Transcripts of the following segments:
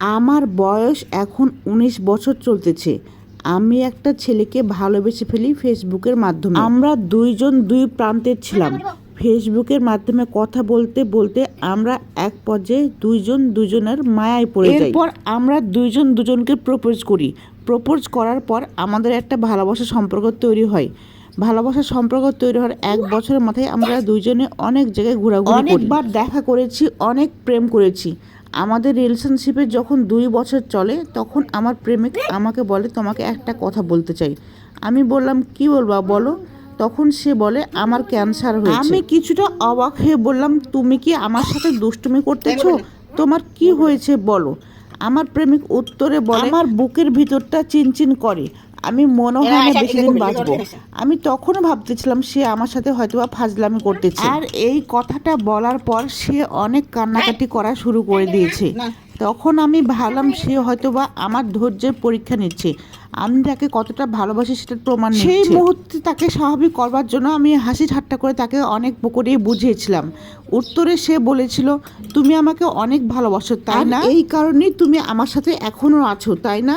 আমার বয়স এখন উনিশ বছর চলতেছে। আমি একটা ছেলেকে ভালোবেসে ফেলি ফেসবুকের মাধ্যমে। আমরা দুইজন দুই প্রান্তের ছিলাম। ফেসবুকের মাধ্যমে কথা বলতে বলতে আমরা এক পর্যায়ে দুইজন দুজনের মায়ায় পড়ে যাই। এরপর আমরা দুইজন দুজনকে প্রপোজ করি। প্রপোজ করার পর আমাদের একটা ভালোবাসা সম্পর্ক তৈরি হয়। ভালোবাসার সম্পর্ক তৈরি হওয়ার এক বছরের মাথায় আমরা দুইজনে অনেক জায়গায় ঘোরাঘুরি অনেকবার দেখা করেছি অনেক প্রেম করেছি। আমাদের রিলেশনশিপে যখন দুই বছর চলে তখন আমার প্রেমিক আমাকে বলে তোমাকে একটা কথা বলতে চাই। আমি বললাম কি বলবা বলো? তখন সে বলে আমার ক্যান্সার হয়েছে। আমি কিছুটা অবাক হয়ে বললাম তুমি কি আমার সাথে দুষ্টুমি করতেছো? তোমার কি হয়েছে বলো? আমার প্রেমিক উত্তরে বলে আমার বুকের ভিতরটা চিনচিন করে। আমি মনে হয় না বেশি দিন বাঁচবো। আমি তখনও ভাবতেছিলাম সে আমার সাথে হয়তো বা ফাজলামি করতেছে। আর এই কথাটা বলার পর সে অনেক কান্নাকাটি করা শুরু করে দিয়েছে। তখন আমি ভাবলাম সে হয়তো বা আমার ধৈর্যের পরীক্ষা নিচ্ছে। আমি তাকে কতটা ভালোবাসি সেটার প্রমাণ সেই মুহূর্তে তাকে স্বাভাবিক করবার জন্য আমি হাসি ঠাট্টা করে তাকে অনেক করে বুঝিয়েছিলাম। উত্তরে সে বলেছিল তুমি আমাকে অনেক ভালোবাসো তাই না? এই কারণেই তুমি আমার সাথে এখনও আছো তাই না?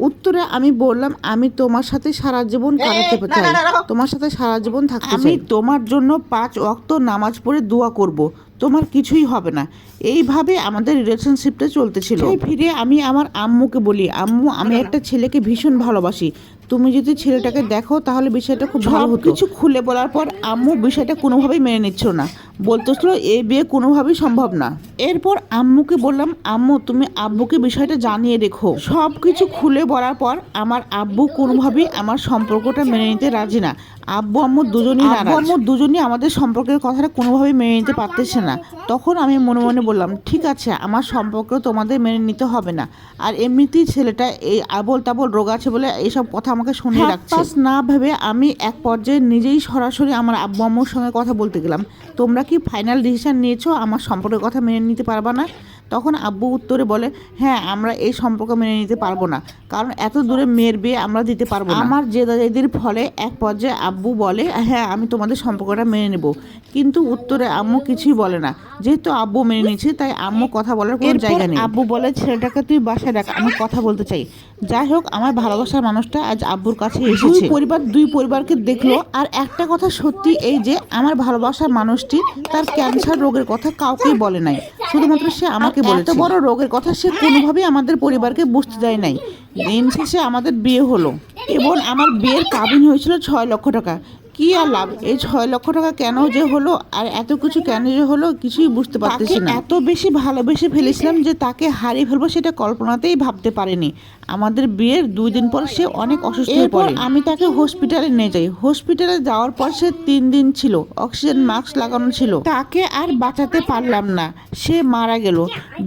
উত্তরে আমি বললাম আমি তোমার সাথে সারা জীবন কাটাতে চাই। তোমার সাথে সারা জীবন থাকতে চাই। আমি তোমার জন্য পাঁচ ওয়াক্ত নামাজ পড়ে দোয়া করব। তোমার কিছুই হবে না। এইভাবে আমাদের রিলেশনশিপটা চলতেছিল। ফিরে আমি আমার আম্মুকে বলি আম্মু আমি একটা ছেলেকে ভীষণ ভালোবাসি। তুমি যদি ছেলেটাকে দেখো তাহলে বিষয়টা খুব ভালো হতো। কিছু খুলে বলার পর আম্মু বিষয়টা কোনোভাবেই মেনে নিচ্ছ না। বলতেছিল এই বিয়ে কোনোভাবেই সম্ভব না। এরপর আম্মুকে বললাম আম্মু তুমি আব্বুকে বিষয়টা জানিয়ে রেখো। সব কিছু খুলে বলার পর আমার আব্বু কোনোভাবেই আমার সম্পর্কটা মেনে নিতে রাজি না। আব্বু আম্মু দুজনই আব্বু আম্মু দুজনই আমাদের সম্পর্কের কথাটা কোনোভাবেই মেনে নিতে পারতেছে না। তখন আমি মনে মনে বললাম ঠিক আছে আমার সম্পর্ক তোমাদের মেনে নিতে হবে না। আর এমনিতেই ছেলেটা এই আবল তাবল রোগ আছে বলে এইসব কথা আমাকে শুনে রাখছে। না ভেবে আমি এক পর্যায়ে নিজেই সরাসরি আমার আব্বু আম্মুর সঙ্গে কথা বলতে গেলাম। তোমরা কি ফাইনাল ডিসিশন নিয়েছো? আমার সম্পর্কের কথা মেনে নিতে পারবা না? তখন আব্বু উত্তরে বলে হ্যাঁ আমরা এই সম্পর্ক মেনে নিতে পারব না। কারণ এত দূরে মেয়ের বিয়ে আমরা দিতে পারব না। আমার জেদাজেদির ফলে এক পর্যায়ে আব্বু বলে হ্যাঁ আমি তোমাদের সম্পর্কটা মেনে নেব। কিন্তু উত্তরে আম্মু কিছুই বলে না। যেহেতু আব্বু মেনে নিচ্ছে তাই আম্মু কথা বলার কোনো জায়গা নেই। আব্বু বলে ছেলেটাকে তুই বাসায় ডাক আমি কথা বলতে চাই। যাই হোক আমার ভালোবাসার মানুষটা আজ আব্বুর কাছে এসেছে। পরিবার দুই পরিবারকে দেখল। আর একটা কথা সত্যি এই যে আমার ভালোবাসার মানুষটি তার ক্যান্সার রোগের কথা কাউকেই বলে নাই। শুধুমাত্র সে আমাকে বলে এত বড় রোগের কথা সে কোনোভাবেই আমাদের পরিবারকে বুঝতে দেয় নাই। দিন শেষে আমাদের বিয়ে হলো। এবং আমার বিয়ের কাবিন হয়েছিল ছয় লক্ষ টাকা। কি আর লাভ? এই ছয় লক্ষ টাকা কেন যে হলো আর এত কিছু কেন যে হলো কিছুই বুঝতে পারতেছি না। এত বেশি ভালোবেসে ফেলেছিলাম যে তাকে হারিয়ে ফেলব সেটা কল্পনাতেই ভাবতে পারিনি। আমাদের বিয়ের দুই দিন পর সে অনেক অসুস্থ হয়ে পড়ে। আমি তাকে হসপিটালে নিয়ে যাই। হসপিটালে যাওয়ার পর সে তিন দিন ছিল অক্সিজেন মাস্ক লাগানো ছিল। তাকে আর বাঁচাতে পারলাম না। সে মারা গেল।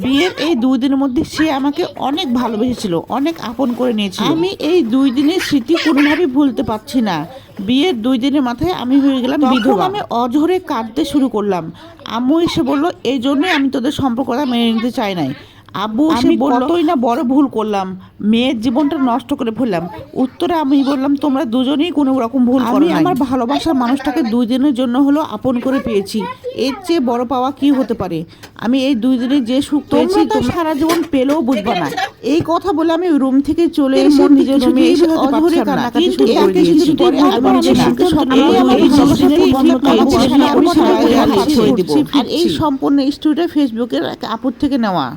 বিয়ের এই দুই দিনের মধ্যে সে আমাকে অনেক ভালোবেসেছিল অনেক আপন করে নিয়েছিল। আমি এই দুই দিনের স্মৃতি কোনোভাবেই ভুলতে পারছি না। বিয়ের দুই দিনের মাথায় আমি হয়ে গেলাম বিধবা। আমি অঝরে কাঁদতে শুরু করলাম। আম্মু এসে বলল এই জন্যই আমি তোদের সম্পর্কটা মেনে নিতে চাই নাই। আব্বু এসে বলতোই না বড় ভুল করলাম। মেয়ের জীবনটা নষ্ট করে ফেললাম। উত্তরে আমি বললাম তোমরা দুজনেই কোনো রকম ভুল আমি আমার ভালোবাসার মানুষটাকে দুই দিনের জন্য হলো আপন করে পেয়েছি। এর চেয়ে বড় পাওয়া কি হতে পারে? আমি এই দুই দিনে যে সুখ পেয়েছি সারা জীবন পেলেও বুঝবা না। এই কথা বলে আমি রুম থেকে চলে এসে নিজের রুমে এসে অধরে কান্নাকাটি শুরু করে দিয়েছি পরে আমার ছেলেকে সব আর এই সম্পূর্ণ স্টোরিটা ফেসবুকের এক আপুর থেকে নেওয়া।